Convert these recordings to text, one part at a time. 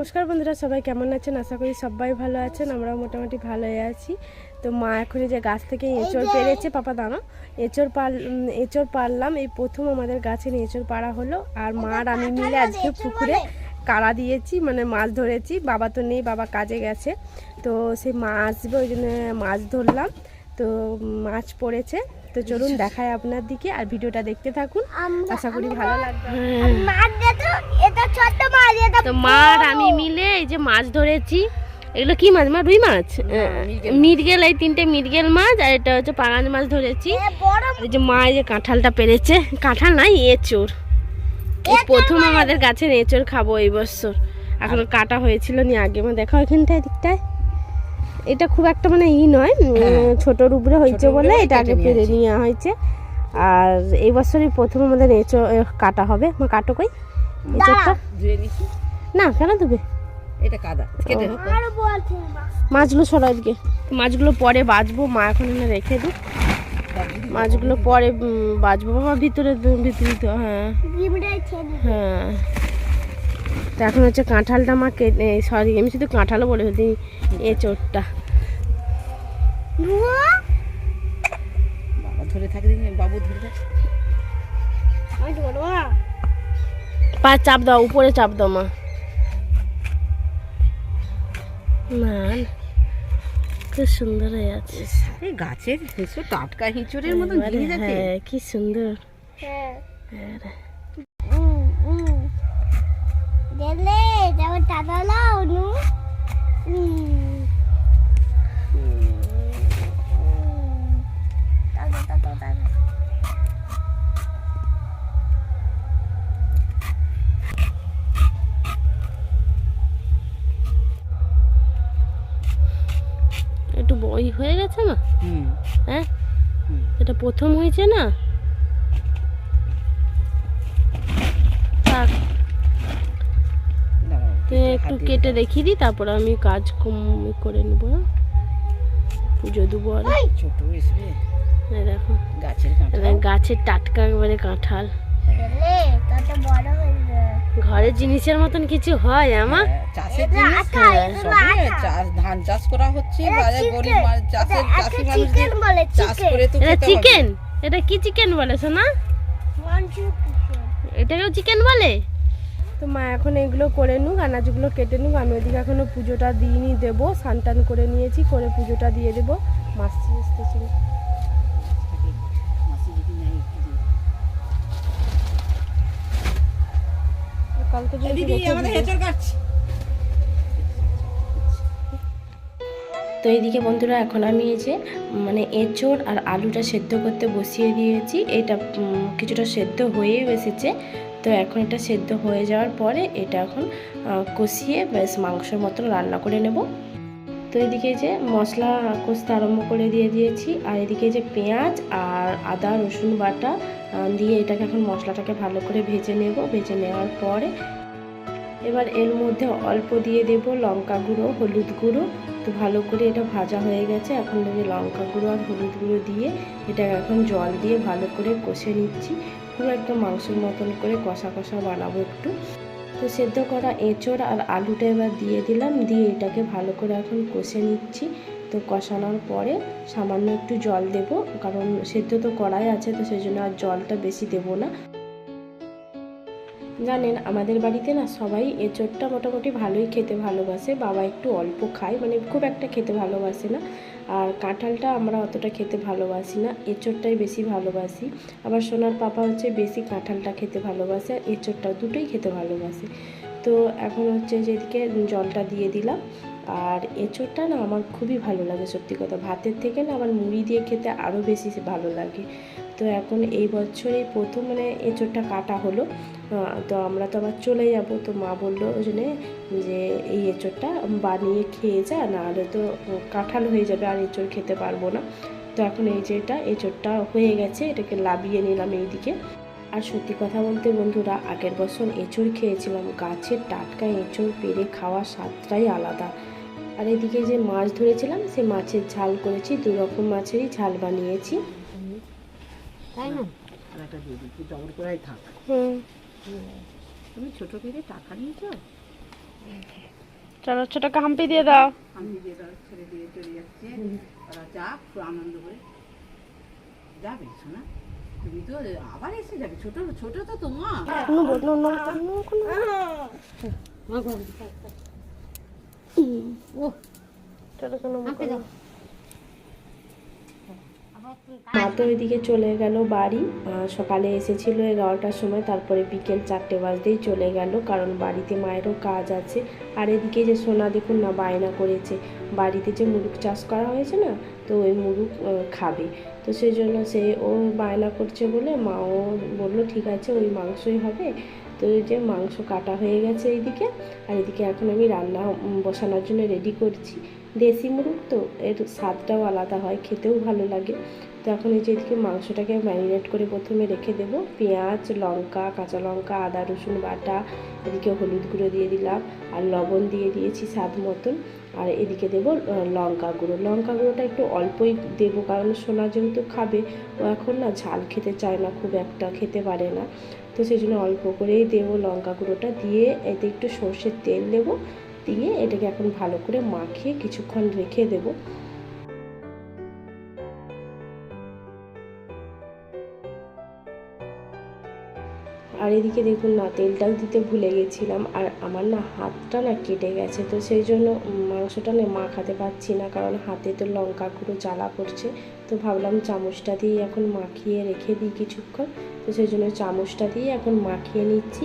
নমস্কার বন্ধুরা সবাই কেমন আছেন? আশা করি সবাই ভালো আছেন আমরাও মোটামুটি ভালোই আছি। তো মা এখন এই যে গাছ থেকে এঁচড় পেরেছে পাপা দানো এঁচড় পাল এঁচড় পারলাম এই প্রথম আমাদের গাছে এঁচড় পাড়া হলো আর মা আর আমি মিলে আজকে পুকুরে কাড়া দিয়েছি মানে মাছ ধরেছি বাবা তো নেই বাবা কাজে গেছে। তো সেই মা আসবে ওই জন্য মাছ ধরলাম তো মাছ পড়েছে। তো চলুন দেখায় আপনার দিকে আর ভিডিওটা দেখতে থাকুন। আশা করি ভালো লাগবে। মাছ দেখো এটা ছোট মাছ এটা তো মা আর আমি মিলে এই যে মাছ ধরেছি এগুলো কি মাছ? মা রুই মাছ? মিরগেল এই তিনটে মিরগেল মাছ আর এটা হচ্ছে পাঙাশ মাছ ধরেছি। এই যে মা এই যে কাঁঠালটা পেরেছে। কাঁঠাল নাই এঁচড় এই প্রথম আমাদের গাছের এঁচড় খাব এই বছর। এখন কাটা হয়েছিল নি আগে। মা দেখো এখানটায় দিকটায় এটা খুব একটা মানে ই নয় উম, ছোটর উপরে হয়েছে বলে এটা আগে পেরে নেওয়া হয়েছে। আর এই বছরই প্রথম আমাদের এঁচড় এ, কাটা হবে মা কাটো কই? না কেন দেবে এটা কাদা মাছগুলো সরাই দিকে মাছগুলো পরে বাজবো মা এখন এনে রেখে দিই মাছগুলো পরে বাজবো। বাবা ভিতরে ভিতরে দিতে হ্যাঁ। ডিমটা হ্যাঁ। তো এখন হচ্ছে কাঁঠালটা মা কেটে সরি আমি শুধু কাঁঠালও বলে ফেলছি এ চোরটা বাবা ধরে থাকে বাবু ধরে থাকে। পা চাপ দাও উপরে চাপ দাও মা। না খুব সুন্দর হয়ে আছে। এই গাছের হিঁচড় টাটকা হিঁচড়ের মতো যাচ্ছে। হ্যাঁ কি সুন্দর। হ্যাঁ। দেখলে যেমন টাটা লাও নু হয়ে গেছে না হুম। হ্যাঁ? এটা প্রথম হয়েছে না? একটু কেটে দেখিয়ে দিই তারপর আমি কাজ কম- করে নেব হ্যাঁ? পুজো দেবো আর। দেখো। গাছের গাছের টাটকা একবারে কাঁঠাল। ঘরের জিনিসের মতন কিছু হয় আমার? হ্যাঁ, চাষের জিনিস সবই আটা। চাষ ধান চাষ করা হচ্ছে বাজার গরিব চাষের চাষি মানুষদের চিকেন চাষ করে তো এটা চিকেন এটা কি চিকেন বলে চিকেন এটাকেও চিকেন বলে? তো মা এখন এগুলো করে নুক আনাজগুলো কেটে নুক। আমি ওদিকে এখনও পুজোটা দিইনি দেবো। স্নান টান করে নিয়েছি করে পুজোটা দিয়ে দেবো। মাছ আসতেছি কালকে দিদি আমাদের হেঁচড় কাটছে। তো এইদিকে বন্ধুরা এখন আমি এই যে মানে এঁচড় আর আলুটা সেদ্ধ করতে বসিয়ে দিয়েছি। এটা কিছুটা সেদ্ধ হয়েই এসেছে। তো এখন এটা সেদ্ধ হয়ে যাওয়ার পরে এটা এখন কষিয়ে বেশ মাংসের মতন রান্না করে নেব। তো এদিকে যে মশলা কষতে আরম্ভ করে দিয়ে দিয়েছি, আর এদিকে যে পেঁয়াজ আর আদা, রসুন বাটা দিয়ে এটাকে এখন মশলাটাকে ভালো করে ভেজে নেব। ভেজে নেওয়ার পরে এবার এর মধ্যে অল্প দিয়ে দেব লঙ্কা গুঁড়ো, হলুদ গুঁড়ো। তো ভালো করে এটা ভাজা হয়ে গেছে। এখন থেকে লঙ্কা গুঁড়ো আর হলুদ গুঁড়ো দিয়ে এটা এখন জল দিয়ে ভালো করে কষে নিচ্ছি। পুরো একদম মাংসের মতন করে কষা কষা বানাবো একটু। তো সেদ্ধ করা এঁচড় আর আলুটা এবার দিয়ে দিলাম, দিয়ে এটাকে ভালো করে এখন কষে নিচ্ছি। তো কষানোর পরে সামান্য একটু জল দেব, কারণ সেদ্ধ তো কড়াই আছে, তো সেই জন্য আর জলটা বেশি দেব না। জানেন, আমাদের বাড়িতে না সবাই এঁচড়টা মোটামুটি ভালোই খেতে ভালোবাসে। বাবা একটু অল্প খায় মানে খুব একটা খেতে ভালোবাসে না। আর কাঁঠালটা আমরা অতটা খেতে ভালোবাসি না, এঁচড়টাই বেশি ভালোবাসি। আবার সোনার পাপা হচ্ছে বেশি কাঁঠালটা খেতে ভালোবাসে আর এঁচড়টা দুটোই খেতে ভালোবাসে। তো এখন হচ্ছে যেদিকে জলটা দিয়ে দিলাম, আর এঁচড়টা না আমার খুবই ভালো লাগে সত্যি কথা। ভাতের থেকে না আমার মুড়ি দিয়ে খেতে আরও বেশি ভালো লাগে। তো এখন এই বছরেই প্রথম মানে এঁচড়টা কাটা হলো। তো আমরা তো আবার চলে যাব। তো মা বলল ওই জন্যে যে এই এঁচড়টা বানিয়ে খেয়ে যা, নাহলে তো কাঁঠাল হয়ে যাবে, আর এঁচড় খেতে পারব না। তো এখন এই যে এটা, এঁচড়টা হয়ে গেছে, এটাকে লাবিয়ে নিলাম এইদিকে। আর সত্যি কথা বলতে বন্ধুরা, আগের বছর এঁচড় খেয়েছিলাম। গাছের টাটকা এঁচড় পেরে খাওয়ার স্বাদটাই আলাদা। আর এদিকে যে মাছ ধরেছিলাম সে মাছের ঝাল করেছি দু রকম মাছেরই ঝাল বানিয়েছি। তাই না? আর একটা দিয়ে দিই ডবল করাই থাক। হুম তুমি ছোট থেকে টাকা নিয়েছো? চলো ছোটকে হাম্পি দিয়ে দাও। আমি নিজের ছেড়ে দিয়ে চলে যাচ্ছে। ওরা যাক আনন্দ করে। যাবে শোনা তুমি তো আবার এসে যাবে। ছোট ছোট তো তোমার। মা তো ওইদিকে চলে গেল বাড়ি। সকালে এসেছিল এগারোটার সময় তারপরে বিকেল চারটে বাজতেই চলে গেল কারণ বাড়িতে মায়েরও কাজ আছে। আর এদিকে যে সোনা দেখুন না বায়না করেছে বাড়িতে যে মুরগ চাষ করা হয়েছে না তো ওই আহ, খাবে। তো সেই জন্য সে ও বায়না করছে বলে মাও বলল ঠিক আছে ওই মাংসই হবে। তো এই যে মাংস কাটা হয়ে গেছে এইদিকে। আর এদিকে এখন আমি রান্না বসানোর জন্য রেডি করছি। দেশি মুরগ তো, এর স্বাদটাও আলাদা হয়, খেতেও ভালো লাগে। তো এখন এই যে এদিকে মাংসটাকে ম্যারিনেট করে প্রথমে রেখে দেবো। পেঁয়াজ, লঙ্কা, কাঁচা লঙ্কা, আদা, রসুন বাটা, এদিকে হলুদ গুঁড়ো দিয়ে দিলাম, আর লবণ দিয়ে দিয়েছি স্বাদ মতন। আর এদিকে দেবো লঙ্কা গুঁড়ো। লঙ্কা গুঁড়োটা একটু অল্পই দেবো, কারণ সোনা যেহেতু খাবে, ও এখন না ঝাল খেতে চায় না, খুব একটা খেতে পারে না। তো সেই জন্য অল্প করেই দেবো লঙ্কা গুঁড়োটা, দিয়ে এতে একটু সর্ষের তেল দেবো। দিয়ে এটাকে এখন ভালো করে মাখিয়ে কিছুক্ষণ রেখে দেবো। আর এদিকে দেখুন না, তেলটাও দিতে ভুলে গেছিলাম আর আমার না হাতটা না কেটে গেছে, তো সেই জন্য মাংসটা না মাখাতে পারছি না কারণ হাতে তো লঙ্কা গুঁড়ো জ্বালা পড়ছে তো ভাবলাম চামচটা দিয়ে এখন মাখিয়ে রেখে দিই কিছুক্ষণ, তো সেই জন্য চামচটা দিয়ে এখন মাখিয়ে নিচ্ছি।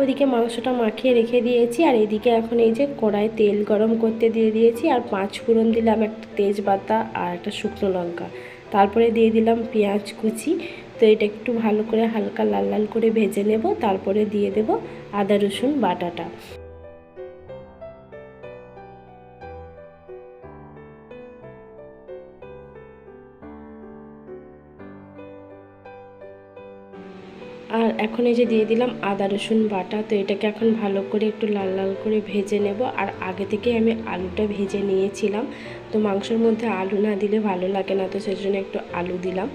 ওইদিকে মাংসটা মাখিয়ে রেখে দিয়েছি, আর এদিকে এখন এই যে কড়ায় তেল গরম করতে দিয়ে দিয়েছি, আর পাঁচ ফোড়ন দিলাম একটা তেজপাতা আর একটা শুকনো লঙ্কা। তারপরে দিয়ে দিলাম পেঁয়াজ কুচি, তো এটা একটু ভালো করে হালকা লাল লাল করে ভেজে নেব, তারপরে দিয়ে দেব আদা রসুন বাটাটা। এখন এই যে দিয়ে দিলাম আদা, রসুন বাটা, তো এটাকে এখন ভালো করে একটু লাল লাল করে ভেজে নেব। আর আগে থেকে আমি আলুটা ভেজে নিয়েছিলাম। তো মাংসের মধ্যে আলু না দিলে ভালো লাগে না, তো সেই জন্য একটু আলু দিলাম।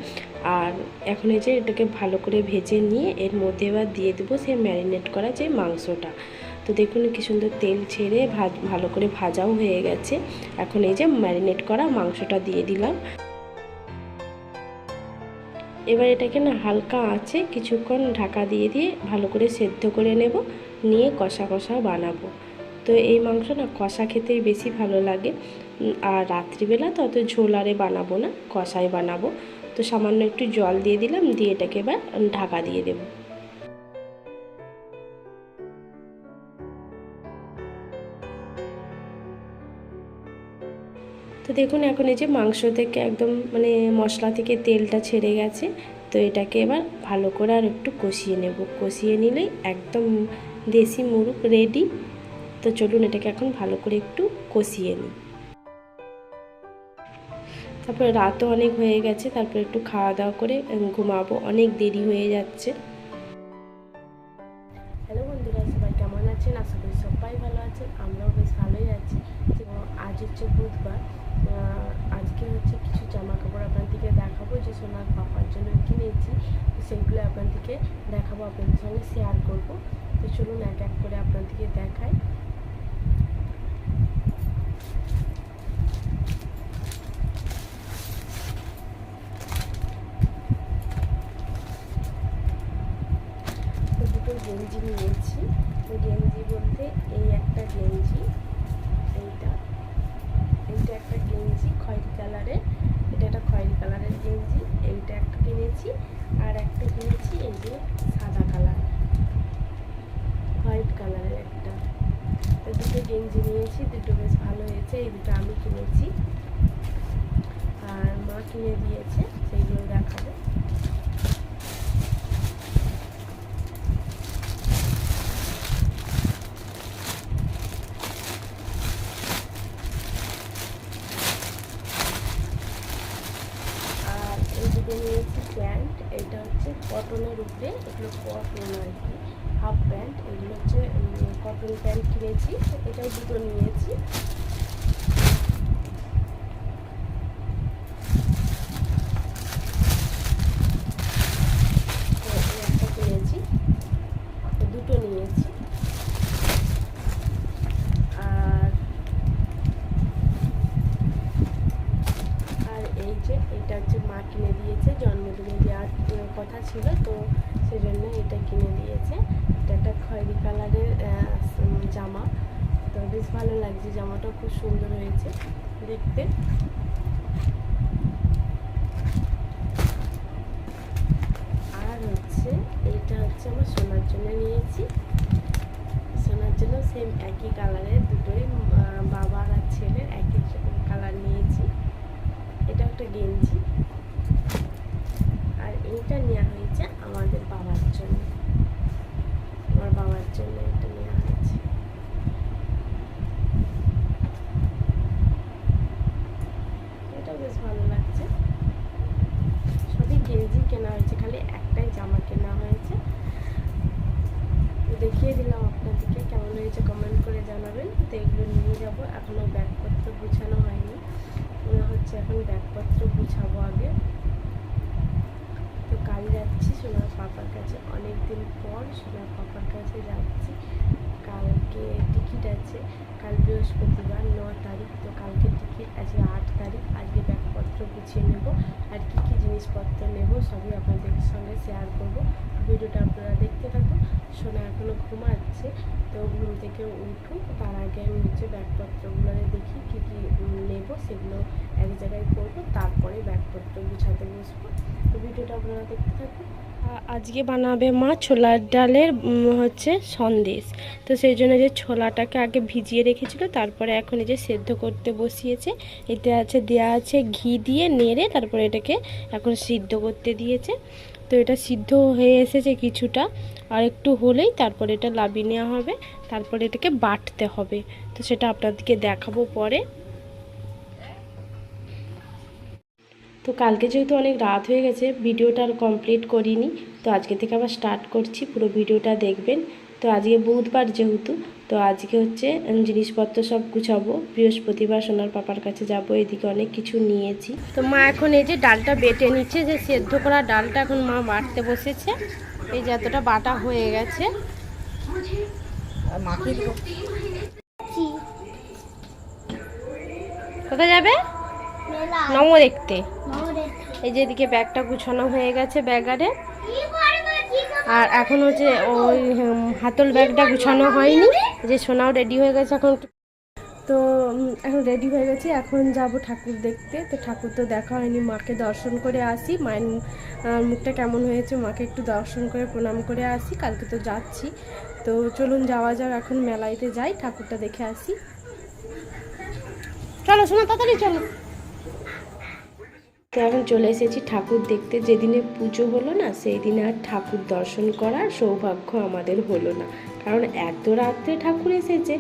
আর এখন এই যে এটাকে ভালো করে ভেজে নিয়ে এর মধ্যে এবার দিয়ে দেবো সেই ম্যারিনেট করা যে মাংসটা। তো দেখুন কি সুন্দর তেল ছেড়ে ভালো করে ভাজাও হয়ে গেছে। এখন এই যে ম্যারিনেট করা মাংসটা দিয়ে দিলাম। এবার এটাকে না হালকা আছে কিছুক্ষণ ঢাকা দিয়ে দিয়ে ভালো করে সেদ্ধ করে নেব, নিয়ে কষা কষা বানাবো। তো এই মাংস না কষা খেতেই বেশি ভালো লাগে। আর রাত্রিবেলা তো অত ঝোল আরে বানাবো না, কষাই বানাবো। তো সামান্য একটু জল দিয়ে দিলাম, দিয়ে এটাকে এবার ঢাকা দিয়ে দেবো। তো দেখুন, এখন এই যে মাংস থেকে একদম মানে মশলা থেকে তেলটা ছেড়ে গেছে, তো এটাকে এবার ভালো করে আর একটু কষিয়ে নেব। কষিয়ে নিলেই একদম দেশি মুরগ রেডি তো চলুন, এটাকে এখন ভালো করে একটু কষিয়ে নিই। তারপরে রাতও অনেক হয়ে গেছে, তারপরে একটু খাওয়া দাওয়া করে ঘুমাবো। অনেক দেরি হয়ে যাচ্ছে। হ্যালো বন্ধুরা, সবাই কেমন আছেন? আশা করি সবাই ভালো আছেন, আমরাও বেশ ভালোই আছি। তো আজ হচ্ছে বুধবার আজকে হচ্ছে কিছু জামা কাপড় আপনাদেরকে দেখাবো, যে সোনার পাপার জন্য কিনেছি সেইগুলো আপনাদেরকে দেখাবো, আপনাদের সঙ্গে শেয়ার করব। তো চলুন এক এক করে আপনাদেরকে দেখাই তো দুটো গেঞ্জি নিয়েছি তো গেঞ্জি বলতে এই একটা গেঞ্জি, এইটা। এইটা একটা গেঞ্জি খয়েরি কালারের, এটা একটা খয়েরি কালারের গেঞ্জি, এইটা একটা কিনেছি, আর একটা কিনেছি এই যে সাদা কালার, হোয়াইট কালারের একটা। দুটো গেঞ্জি নিয়েছি, দুটো বেশ ভালো হয়েছে, এই দুটো আমি কিনেছি। আর মা কিনে দিয়েছে, সেইগুলো দেখাবো আর এই দুটো নিয়েছি প্যান্ট এটা হচ্ছে কটনের উপরে এগুলো কটন আর কি। হাফ প্যান্ট এগুলো হচ্ছে কটন প্যান্ট কিনেছি এটাই দুটো নিয়েছি। ছিল, তো সেজন্য এটা কিনে দিয়েছে। এটা একটা খয়েরি কালারের জামা। তো বেশ ভালো লাগছে, জামাটা খুব সুন্দর হয়েছে দেখতে। আর হচ্ছে, এটা হচ্ছে আমার সোনার জন্য নিয়েছি। সোনার জন্য সেম একই কালারের এখনও ব্যাগপত্র গুছানো হয়নি। মনে হচ্ছে এখন ব্যাগপত্র গুছাবো আগে। তো কাল যাচ্ছি সোনার পাপার কাছে। অনেক দিন পর সোনার পাপার কাছে যাচ্ছি। কালকে টিকিট আছে। কাল বৃহস্পতিবার, ন তারিখ। তো কালকে টিকিট আছে আট তারিখ। আজকে ব্যাগপত্র গুছিয়ে নেব। আর কী কী জিনিসপত্র নেব সবই আপনাদের সঙ্গে শেয়ার করব। ভিডিওটা আপনারা দেখতে থাকুন। সোনা এখনও ঘুমাচ্ছে, তো ঘুম থেকে উঠুক তার আগে আমি হচ্ছে ব্যাগপত্রগুলো দেখি, কী কী নেব সেগুলো এক জায়গায় করব, তারপরে ব্যাগপত্র গুছাতে বসবো। তো ভিডিওটা আপনারা দেখতে থাকুন। আজকে বানাবে মা ছোলার ডালের হচ্ছে সন্দেশ। তো সেই জন্য যে ছোলাটাকে আগে ভিজিয়ে রেখেছিল, তারপরে এখন এই যে সেদ্ধ করতে বসিয়েছে, এতে আছে দেওয়া আছে ঘি দিয়ে নেড়ে, তারপরে এটাকে এখন সিদ্ধ করতে দিয়েছে। তো এটা সিদ্ধ হয়ে এসেছে কিছুটা, আর একটু হলেই তারপরে এটা লাবিয়ে নেওয়া হবে, তারপরে এটাকে বাটতে হবে। তো সেটা আপনাদেরকে দেখাবো পরে। তো কালকে যেহেতু অনেক রাত হয়ে গেছে, ভিডিওটা আর কমপ্লিট করিনি, তো আজকে থেকে আবার স্টার্ট করছি, পুরো ভিডিওটা দেখবেন। তো আজকে বুধবার যেহেতু তো আজকে হচ্ছে জিনিসপত্র সব গুছাবো। বৃহস্পতিবার সোনার পাপার কাছে যাব এদিকে অনেক কিছু নিয়েছি। তো মা এখন এই যে ডালটা বেটে নিচ্ছে যে সেদ্ধ করা ডালটা এখন মা বাটতে বসেছে। এই যে এতটা বাটা হয়ে গেছে। কোথায় যাবে? নমো দেখতে। এই যে এদিকে ব্যাগটা গুছানো হয়ে গেছে ব্যাগারে। আর এখন হচ্ছে ওই হাতল ব্যাগটা গুছানো হয়নি, যে সোনাও রেডি হয়ে গেছে এখন। তো এখন রেডি হয়ে গেছি, এখন যাব ঠাকুর দেখতে। তো ঠাকুর তো দেখা হয়নি, মাকে দর্শন করে আসি। মায়ের মুখটা কেমন হয়েছে, মাকে একটু দর্শন করে, প্রণাম করে আসি। কালকে তো যাচ্ছি। তো চলুন, যাওয়া যাক, এখন মেলাইতে যাই, ঠাকুরটা দেখে আসি। চলো শোনা তাড়াতাড়ি চলো। এখন চলে এসেছি ঠাকুর দেখতে। যেদিনে পুজো হলো না সেই দিনে আর ঠাকুর দর্শন করার সৌভাগ্য আমাদের হলো না। কারণ এত রাত্রে ঠাকুর এসেছে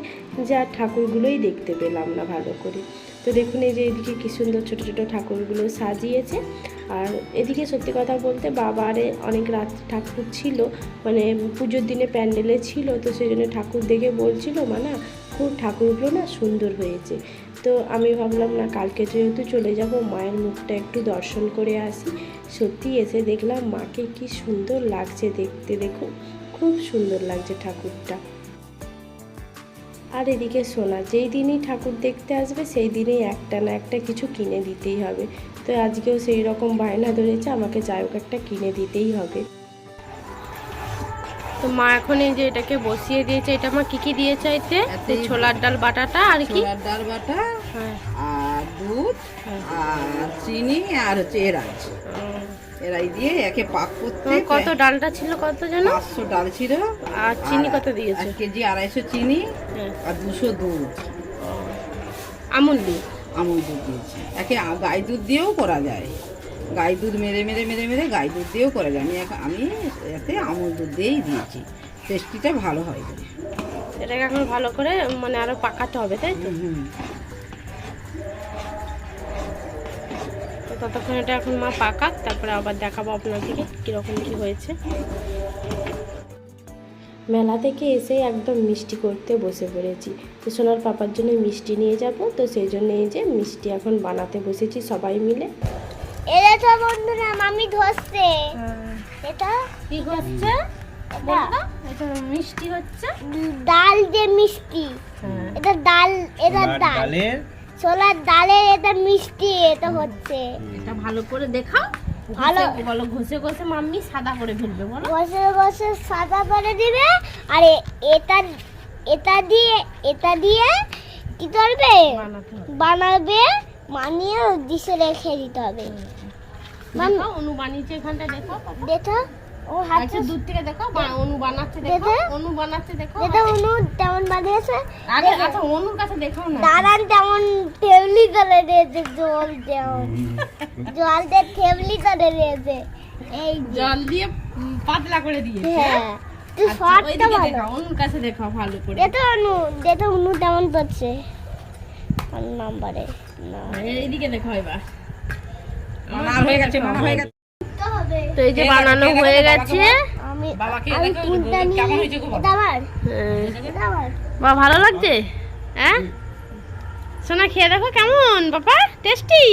যে আর ঠাকুরগুলোই দেখতে পেলাম না ভালো করে। তো দেখুন এই যে এদিকে কী সুন্দর ছোটো ছোটো ঠাকুরগুলো সাজিয়েছে। আর এদিকে সত্যি কথা বলতে বাবারে অনেক রাত ঠাকুর ছিল মানে পুজোর দিনে প্যান্ডেলে ছিল, তো সেই জন্য ঠাকুর দেখে বলছিল, মা না খুব ঠাকুরগুলো না, সুন্দর হয়েছে। তো আমি ভাবলাম, না, কালকে যেহেতু চলে যাব, মায়ের মুখটা একটু দর্শন করে আসি। সত্যি এসে দেখলাম, মাকে কি সুন্দর লাগছে দেখতে দেখুন খুব সুন্দর লাগছে ঠাকুরটা। আর এদিকে সোনা, যেই দিনই ঠাকুর দেখতে আসবে, সেই দিনেই একটা না একটা কিছু কিনে দিতেই হবে। তো আজকেও সেই রকম বায়না ধরেছে, আমাকে যাই একটা কিনে দিতেই হবে। তো মা এখন এই যে এটাকে বসিয়ে দিয়েছে এটা মা কি কি দিয়েছে এতে ছোলার ডাল বাটাটা আর কি? ছোলার ডাল বাটা হ্যাঁ। আর দুধ হ্যাঁ। আর চিনি আর হচ্ছে এরাজ এরাই দিয়ে একে পাক করতে কত ডালটা ছিল কত যেন? পাঁচশো ডাল ছিল। আর চিনি কত দিয়েছ? এক কেজি আড়াইশো চিনি হ্যাঁ। আর দুশো দুধ। আমুল দিয়ে? আমুল দুধ দিয়েছে। একে গাই দুধ দিয়েও করা যায়। গাই দুধ মেরে মেরে মেরে মেরে গাই দুধ দিয়েও করা যায়। আমি এখন আমি এতে আমুল দুধ দিয়েই দিয়েছি। টেস্টিটা ভালো হয় এটাকে এখন ভালো করে মানে আরও পাকাতে হবে তাই তো? হুম ততক্ষণ এটা এখন মা পাকাক তারপরে আবার দেখাবো আপনাদেরকে কীরকম কী হয়েছে। মেলা থেকে এসে একদম মিষ্টি করতে বসে পড়েছি। তো সোনার পাপার জন্য মিষ্টি নিয়ে যাব তো সেই জন্য এই যে মিষ্টি এখন বানাতে বসেছি সবাই মিলে। এটা তো বন্ধুরা মামি ধরছে। এটা? কি হচ্ছে এটা? মিষ্টি হচ্ছে? ডাল যে মিষ্টি। হ্যাঁ। এটা ডাল এটা ডাল। ছোলার ডালের এটা মিষ্টি এটা হচ্ছে। এটা ভালো করে দেখাও। ভালো। ঘষে- বলো ঘষে ঘষে মাম্মি সাদা করে ফেলবে বলো। বসে বসে সাদা করে দিবে আর এটা এটা দিয়ে এটা দিয়ে কি করবে? বানাবে মানিয়ে দিশে রেখে দিতে হবে। দেখো অনু বানিয়েছে এখানটা দেখো দেখো ও হাতে আচ্ছা দূর থেকে দেখো অনু বানাচ্ছে দেখো দেখো। অনু বানাচ্ছে দেখো। দেখো অনু তেমন বানিয়েছে। আগে আচ্ছা অনুর কাছে দেখাও না। দাঁড়ান তেমন টেবলি করে দিয়েছে জল তেমন জল দিয়ে টেবলি করে দিয়েছে। এই জল দিয়ে পাতলা করে দিয়েছে। হ্যাঁ। তুই আচ্ছা, শর্টটা ভালো অনুর কাছে দেখাও ভালো করে। দেখো অনু দেখো অনু তেমন করছে। নম্বরে। না। এইদিকে দেখো এবার। হয়ে গেছে হয়ে গেছে। তো এই যে বানানো হয়ে গেছে। আমি আমি নিয়ে হ্যাঁ। বা ভালো লাগছে? হ্যাঁ? সোনা খেয়ে দেখো কেমন বাবা টেস্টি?